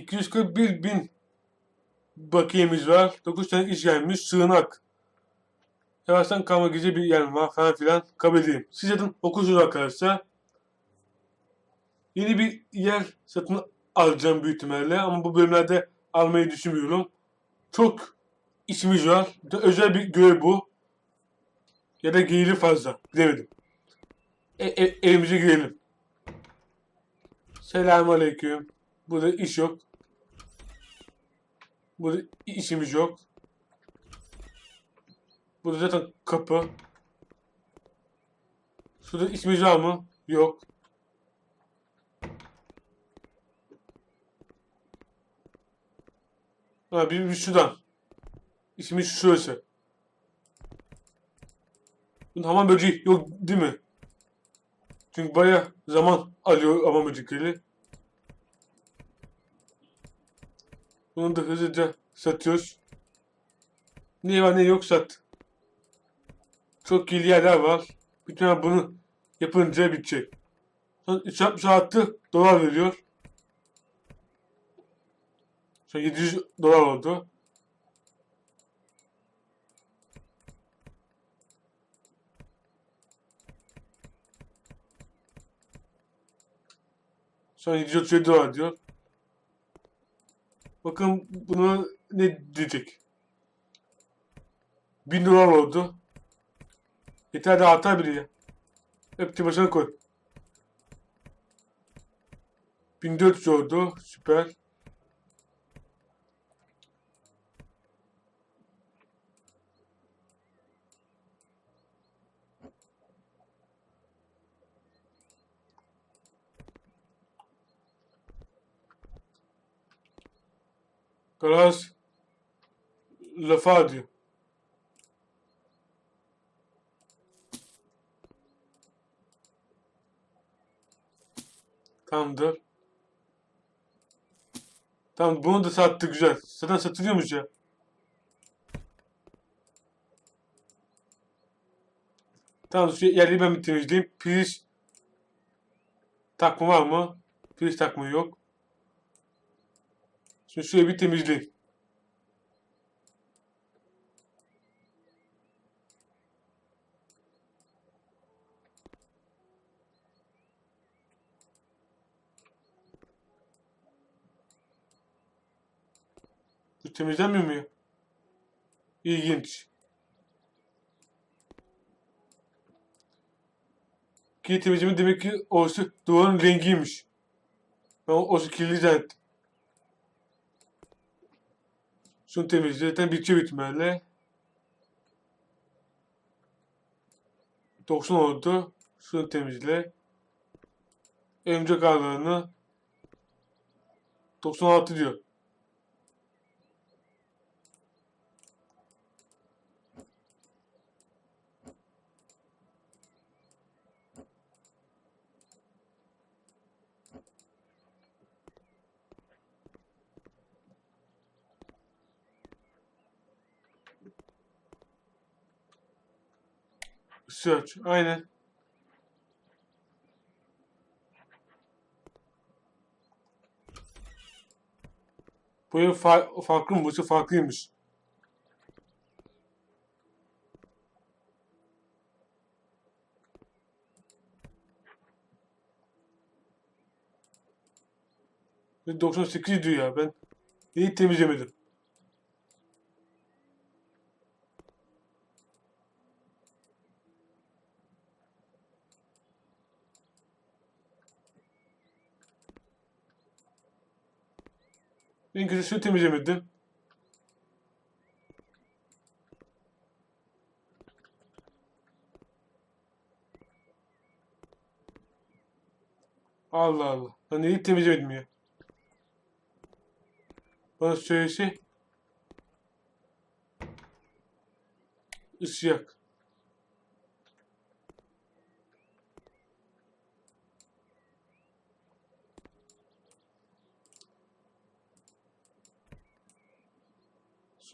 241 bin bakiyemiz var. 9 tane iş gelmiş. Sığınak. Yavaştan kalma gece bir yer var falan filan. Kabul edeyim. Siz zaten okursunuz arkadaşlar. Yeni bir yer satın alacağım büyük ihtimalle ama bu bölümlerde almayı düşünmüyorum. Çok işimiz var. Özel bir görev bu. Ya da geliri fazla. Bilemedim. E, e, evimize girelim. Selamun Aleyküm. Burada iş yok. Burada işimiz yok. Burada zaten kapı. Şurada işimiz var mı? Yok. Ha bir, bir şuradan. İşimiz şurası. Bunun hamam böceği yok değil mi? Çünkü baya zaman alıyor hamam böcekleri. Bunu da hızlıca satıyoruz. Ne var ne yok sat. Çok iyi yerler var. Bütün bunu yapınca bitecek. Son 366 dolar veriyor. An 700 dolar oldu. An 737 dolar diyor. Bakın bunu ne diyecek? 1000 dolar oldu. Yeter de artar bile ya. Hep başına koy. 1400 oldu. Süper. Garaj lafa diyor. Tamamdır. Tamam bunu da sattı güzel. Zaten satılıyormuş ya. Tamam şu yerleri ben bir temizleyeyim. Priz takma var mı? Priz takma yok. Şimdi şurayı bir temizleyeyim. Bu temizlenmiyor mu ya? İlginç. Ki temizleme demek ki orası duvarın rengiymiş. Ben orası kirli zannettim. Şunu temizle. Zaten bitiyor büyük ihtimalle. 90 oldu. Şunu temizle. Örümcek ağlarını 96 diyor. Search. Aynen. Bu fa farklı mı? Bu farklıymış. Ve 98 diyor ya ben neyi temizlemedim. En kötü şunu temizlemedim. Allah Allah. Ben neyi temizlemedim ya. Bana söylese. Isyak.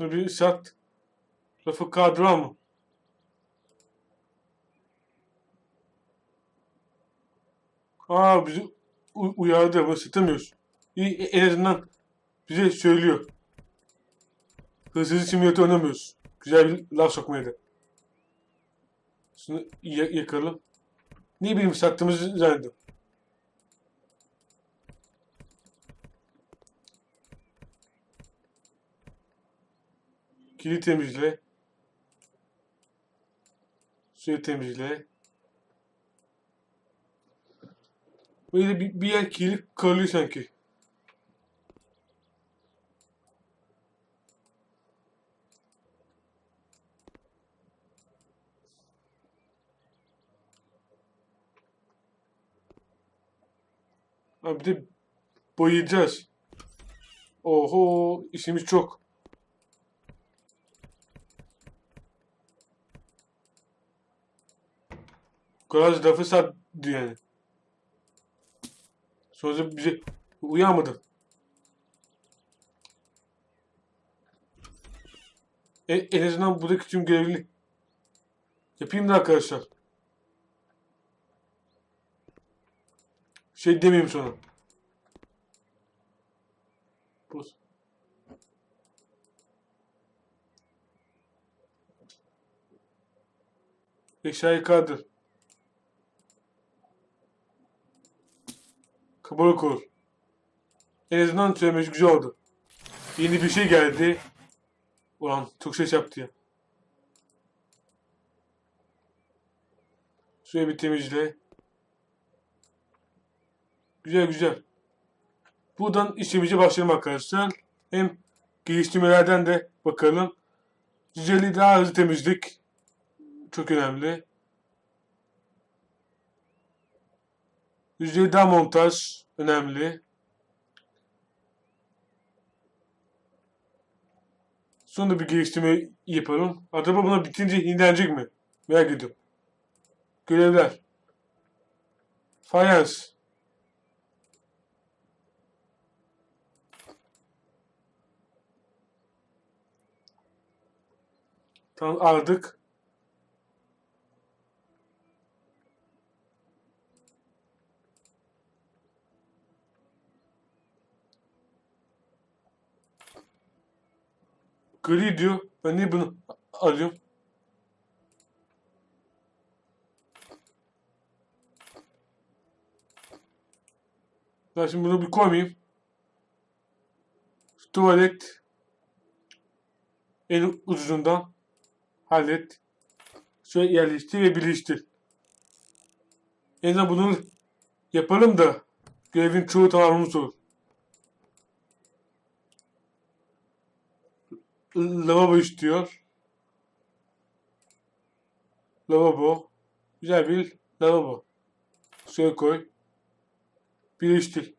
Bir sat. Rafı kadro mı? Aa bizi uyardı ama satamıyoruz. İyi, en azından bize söylüyor. Hırsızı simülatör oynamıyoruz. Güzel bir laf sokmaydı. Şunu ya- yakalım. Ne bileyim sattığımızı zannettim. Kili temizle. Suyu temizle. Böyle bir, bir yer kirli kalıyor sanki. Ha bir de boyayacağız. Oho işimiz çok. Garaj lafı sat diyor yani. Sonra bize uyanmadı. E, en azından buradaki tüm görevli yapayım da arkadaşlar. Şey demeyeyim sonra. Bu. Eşyayı kaldır. Kabalık olur. En azından söylemesi güzel oldu. Yeni bir şey geldi. Ulan çok ses yaptı ya. Suya bir temizle. Güzel güzel. Buradan işimize başlayalım arkadaşlar. Hem geliştirmelerden de bakalım. Güzelliği daha hızlı temizlik. Çok önemli. Yüzey daha montaj önemli. Sonra bir geliştirme yapalım. Acaba buna bitince yenilenecek mi? Merak ediyorum. Görevler. Fayans. Tamam aldık. Gri diyor. Ben niye bunu alıyorum? Ben şimdi bunu bir koymayayım. Tuvalet en ucundan hallet. Şöyle yerleştir ve birleştir. En azından bunu yapalım da görevin çoğu tamamlamış olur. Lavabo istiyor. Lavabo. Güzel bir lavabo. Suya koy. Birleştir.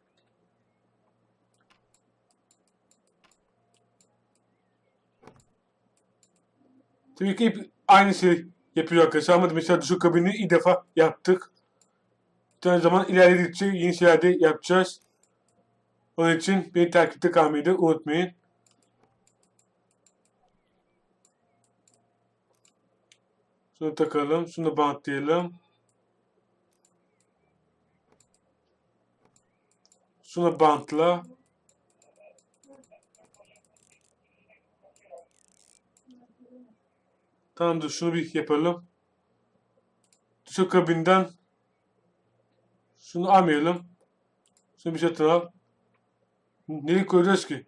Tabii ki hep aynı şey yapıyor arkadaşlar ama mesela duş kabini ilk defa yaptık. Bir tane zaman ilerledikçe yeni şeyler de yapacağız. Onun için beni takipte kalmayı da unutmayın. Şunu takalım. Şunu bantlayalım. Şunu bantla. Tamamdır. Şunu bir yapalım. Şu kabinden şunu almayalım. Şunu bir satın al. Nereye koyacağız ki?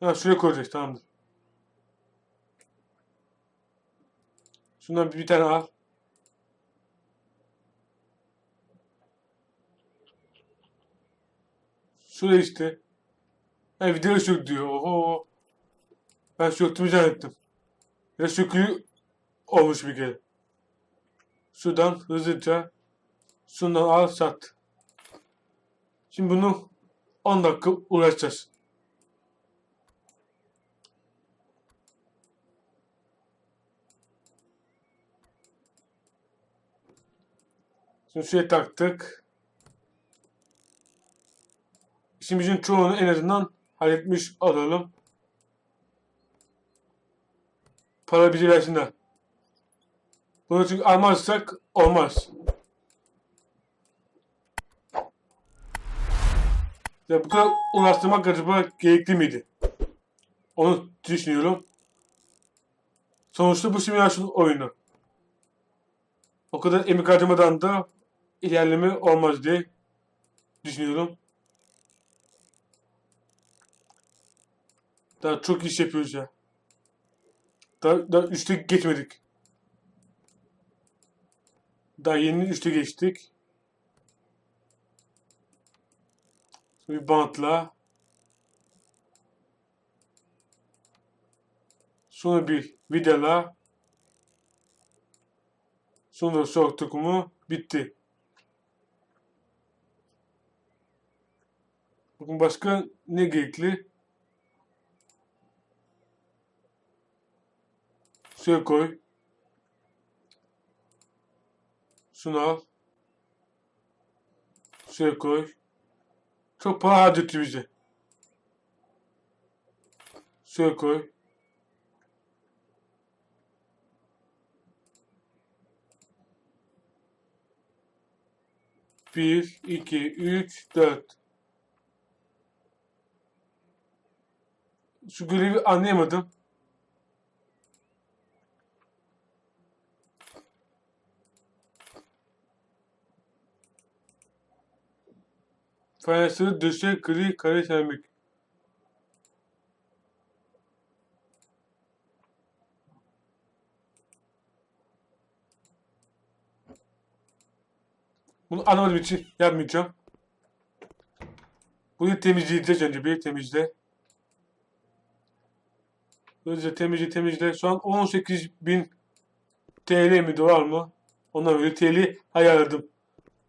Ha şuraya koyacağız tamamdır. Şundan bir tane al. Şuraya işte. Ha video sök diyor. Oho. Ben söktüğümü zannettim. Ya sökülü olmuş bir kere. Şuradan hızlıca şundan al sat. Şimdi bunu 10 dakika uğraşacağız. Şimdi şuraya taktık. işimizin çoğunu en azından halletmiş olalım. Para bizi versinler. Bunu çünkü almazsak olmaz. Ya bu kadar uğraştırmak acaba gerekli miydi? Onu düşünüyorum. Sonuçta bu simülasyon oyunu. O kadar emek harcamadan da ilerleme olmaz diye düşünüyorum. Daha çok iş yapıyoruz ya. Daha, daha üçte geçmedik. Daha yeni üçte geçtik. Bir bantla. Sonra bir vidala. Sonra soktuk mu bitti. Bakın başka ne gerekli? Suya koy. Şunu al. Suya koy. Çok para harcattı bize. Suya koy. Bir, iki, üç, dört. Şu görevi anlayamadım. Fayansları döşek gri kare seramik. Bunu anlamadığım için yapmayacağım. Bunu temizleyeceğiz önce bir temizle. Böylece temizle temizle. Şu an 18.000 TL mi dolar mı? Ondan böyle TL ayarladım.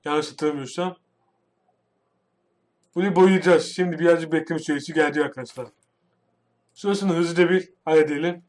Yanlış hatırlamıyorsam. Bunu boyayacağız. Şimdi birazcık bekleme süresi geldi arkadaşlar. Şurasını hızlıca bir halledelim.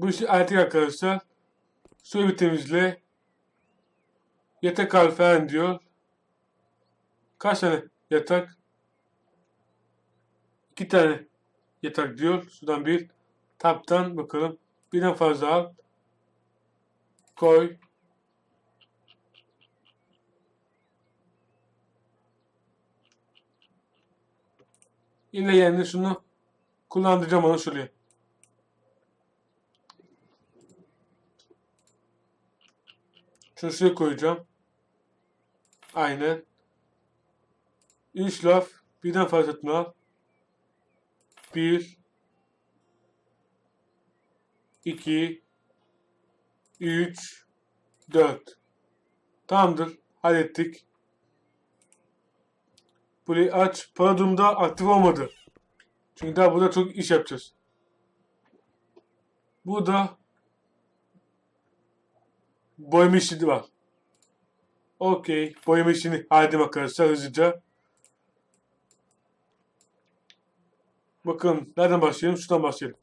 Bu işi artık arkadaşlar. Bir temizle. Yatak al falan diyor. Kaç tane yatak? İki tane yatak diyor. Şuradan bir taptan bakalım. Birden fazla al. Koy. Yine yani şunu kullandıracağım onu şuraya. Şuraya koyacağım. Aynen. Üç laf. Birden fazlasını al. Bir. iki, Üç. Dört. Tamamdır. Hallettik. Burayı aç. Para durumda aktif olmadı. Çünkü daha burada çok iş yapacağız. Burada boyama işi var. Okey. Boyama işini halledim arkadaşlar hızlıca. Bakın nereden başlayalım? Şuradan başlayalım.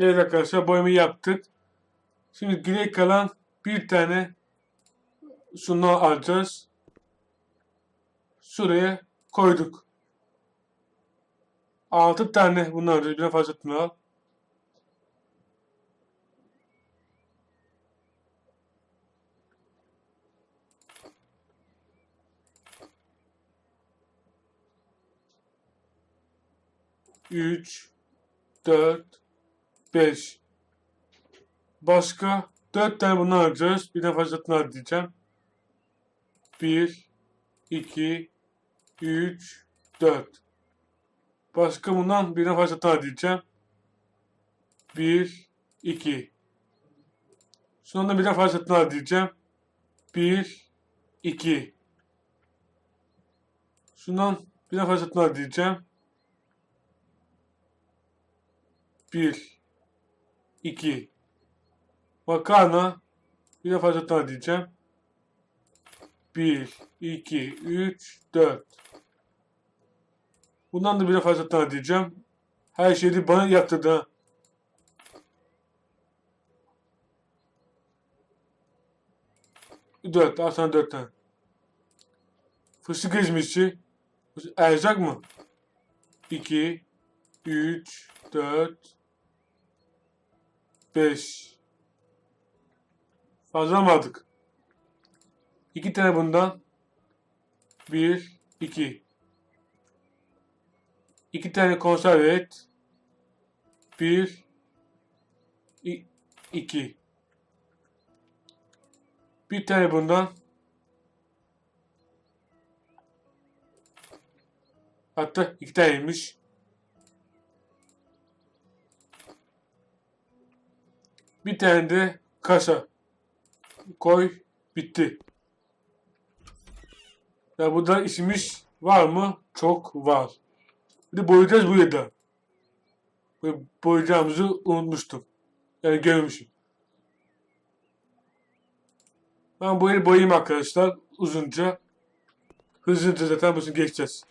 Evet arkadaşlar boyamayı yaptık. Şimdi geriye kalan bir tane şunu alacağız. Şuraya koyduk. 6 tane bundan alacağız. Birden fazlasını al. Üç, dört, beş. Başka dört tane bundan alacağız. Birden fazlasını al diyeceğim. Bir, iki, üç, dört. Başka bundan birden fazlasını al diyeceğim. Bir, iki. Sonra birden fazlasını al diyeceğim. Bir, iki. Şundan birden fazlasını al diyeceğim. Bir, iki. Makarna bir de fazla diyeceğim. 1, 2, 3, 4. Bundan da bir de fazla diyeceğim. Her şeyi bana yaptırdı. Dört, al sana dört tane. Fıstık ezmesi. Erzak mı? 2, 3, 4, 5. Fazla mı aldık? İki tane bundan. Bir, iki. İki tane konserve et. Bir, i- iki. Bir tane bundan. Hatta iki taneymiş. Bir tane de kasa. Koy. Bitti. Ya burada işimiz var mı? Çok var. Bir de boyayacağız bu yada. Ve boyayacağımızı unutmuştum. Yani görmüşüm. Ben bu yeri boyayayım arkadaşlar. Uzunca. Hızlıca zaten bunu geçeceğiz.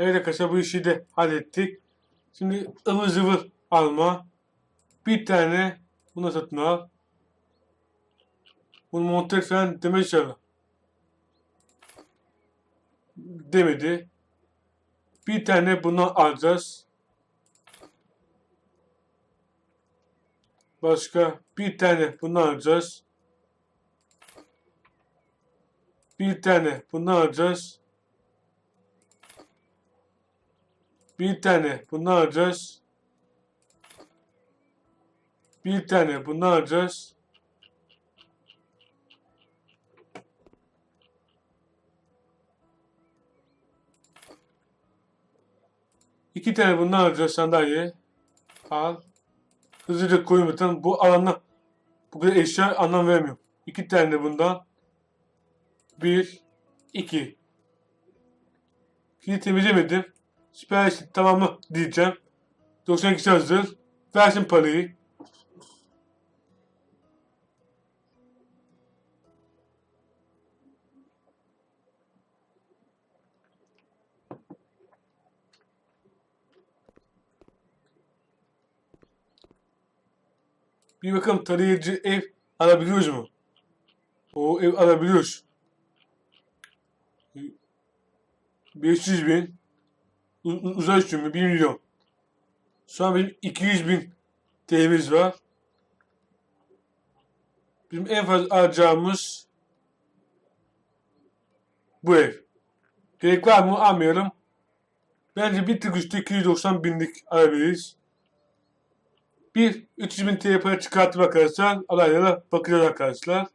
Evet arkadaşlar bu işi de hallettik. Şimdi ıvır zıvır alma. Bir tane bunu satın al. Bunu monte falan demedi inşallah. Demedi. Bir tane bunu alacağız. Başka bir tane bunu alacağız. Bir tane bunu alacağız. Bir tane bunu alacağız. Bir tane bunu alacağız. İki tane bundan alacağız sandalye. Al. Hızlıca koymadan bu alana bu kadar eşya anlam vermiyor. İki tane de bundan. Bir, iki. Şimdi temizlemedim. Siparişin tamamı diyeceğim. 92 hazır. Versin parayı. Bir bakalım tarayıcı ev alabiliyoruz mu? O ev alabiliyoruz. 500 bin. Uzay sürümü 1 milyon. An benim 200 bin TL'miz var. Bizim en fazla alacağımız bu ev. Gerek var mı almayalım. Bence bir tık üstü 290 binlik alabiliriz. Bir 300 bin TL para çıkartıp arkadaşlar alaylara bakacağız arkadaşlar.